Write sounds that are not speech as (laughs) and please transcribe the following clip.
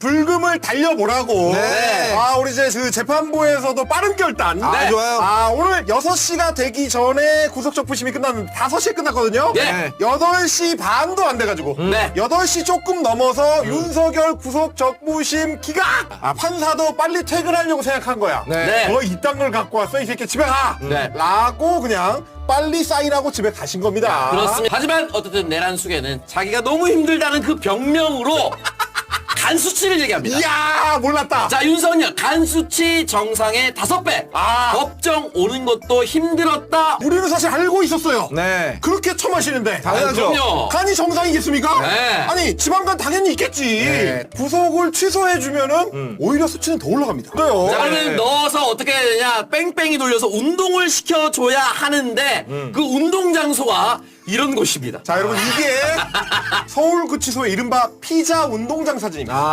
불금을 달려보라고. 네. 아, 우리 이제 그 재판부에서도 빠른 결단. 아, 좋아요. 아, 오늘 6시가 되기 전에 구속적부심이 끝났는데 5시에 끝났거든요. 네. 8시 반도 안 돼가지고. 네. 8시 조금 넘어서 윤석열 구속적부심 기각! 아, 판사도 빨리 퇴근하려고 생각한 거야. 네. 너 이딴 걸 갖고 왔어? 이 새끼 집에 가! 네. 라고 그냥 빨리 사인하고 집에 가신 겁니다. 그렇습니다. 하지만 어쨌든 내란 수계는 자기가 너무 힘들다는 그 병명으로 간 수치를 얘기합니다. 이야, 몰랐다. 자 윤석열 간 수치 정상의 다섯 배. 아. 법정 오는 것도 힘들었다. 우리는 사실 알고 있었어요. 네. 그렇게 처마시는데. 당연하죠. 그럼요. 간이 정상이겠습니까? 네. 아니 지방간 당연히 있겠지. 네. 구속을 취소해주면은 오히려 수치는 더 올라갑니다. 그래요. 자 그러면 네. 넣어서 어떻게 해야 되냐 뺑뺑이 돌려서 운동을 시켜줘야 하는데 그 운동 장소가 이런 곳입니다. 자 여러분 이게 (laughs) 서울구치소의 이른바 피자 운동장 사진입니다. 아.